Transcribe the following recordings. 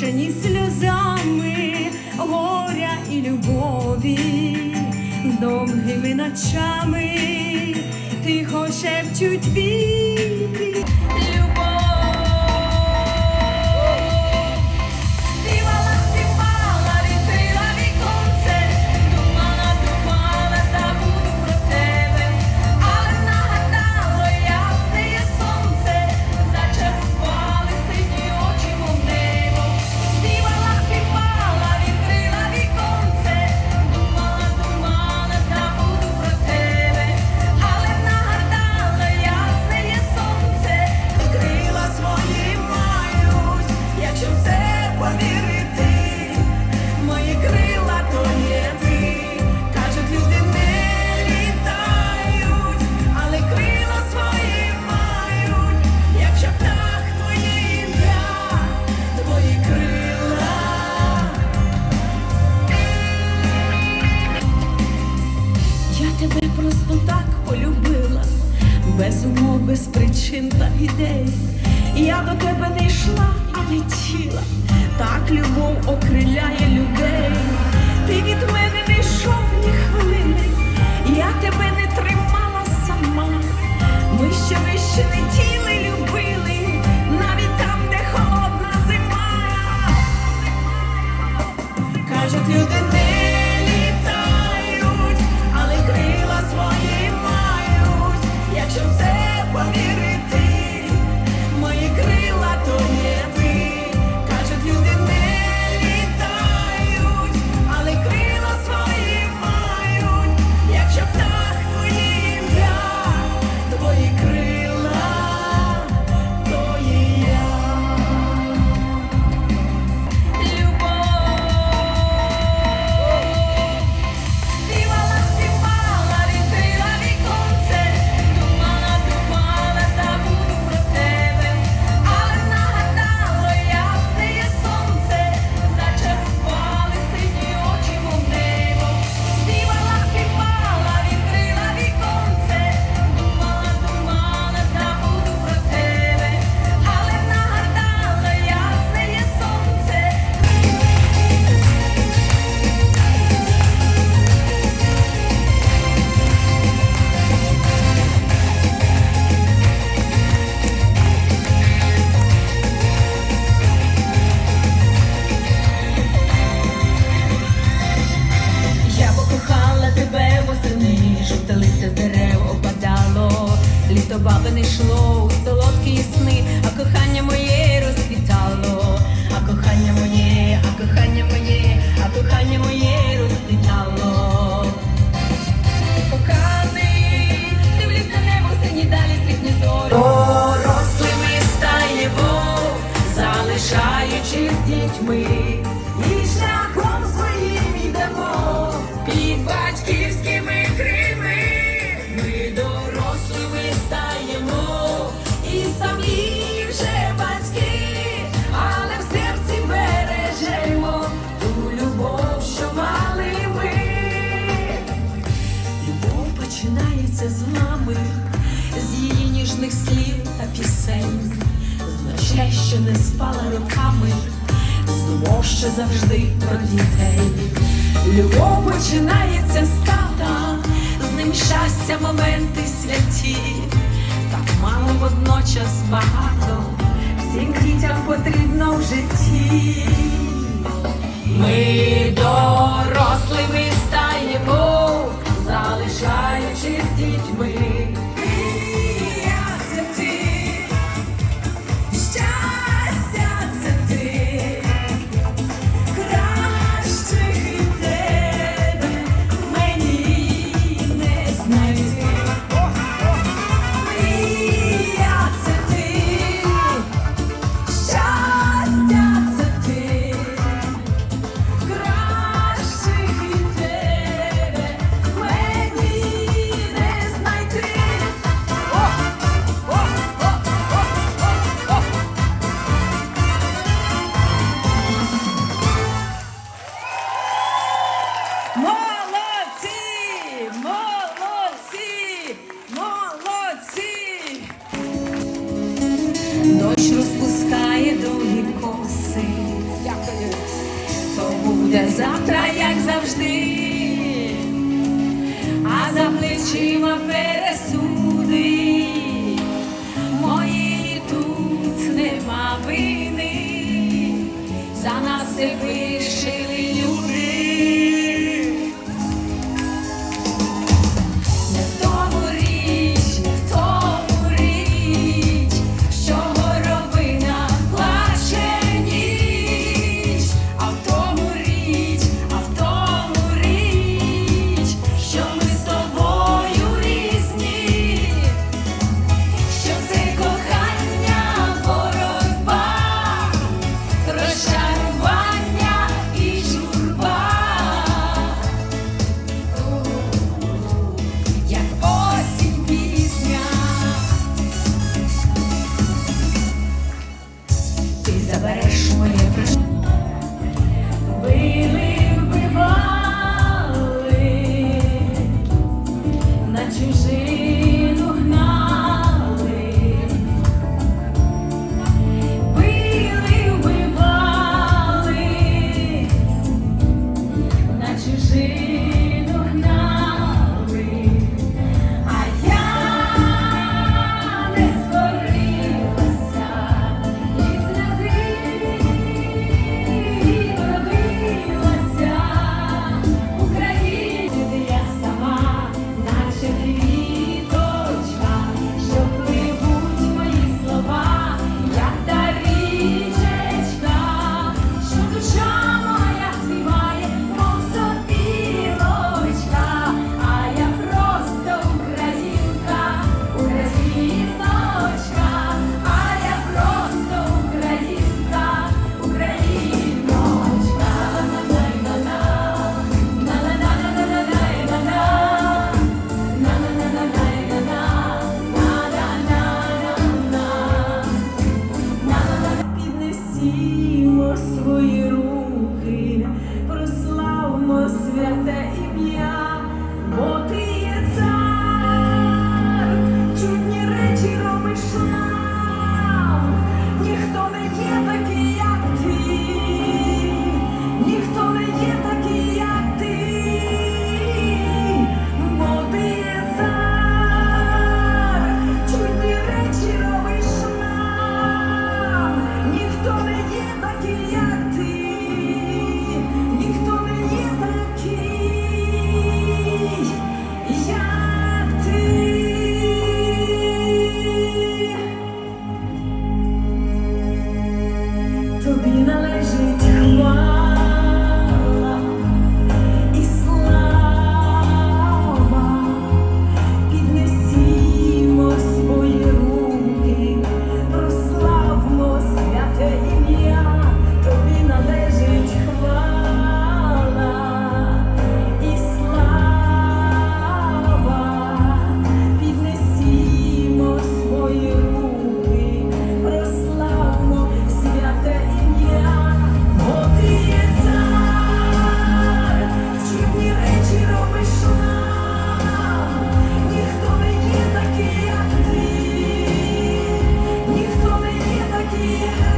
зрошені сльозами горя і любові, довгими ночами тихо шепчуть віти. Повірити, мої крила то є. Кажуть, люди не літають, але крила свої мають, якщо птах твоє твої крила. Я тебе просто так полюбила, без умов, без причин та ідей. Я до тебе не йшла, а летіла. Так любов окриляє людей. Ти від мене не йшов ні хвилини. Я тебе не тримала стаємо, і самі вже батьки, але в серці бережемо ту любов, що мали ми. Любов починається з мами, з її ніжних слів та пісень, з ночей, що не спала роками, з думок, що завжди про дітей. Любов починається з тата, ним щастя, моменти святі, так мало водночас багато, всім дітям потрібно в житті. Ми дорослими завтра, як завжди, а за плечима пересуди, моєї тут нема вини, за нас себе. yeah.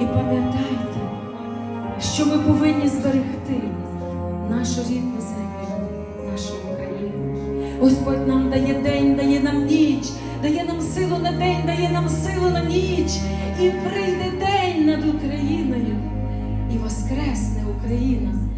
І пам'ятайте, що ми повинні зберегти нашу рідну землю, нашу Україну. Господь нам дає день, дає нам ніч, дає нам силу на день, дає нам силу на ніч. І прийде день над Україною і воскресне Україна.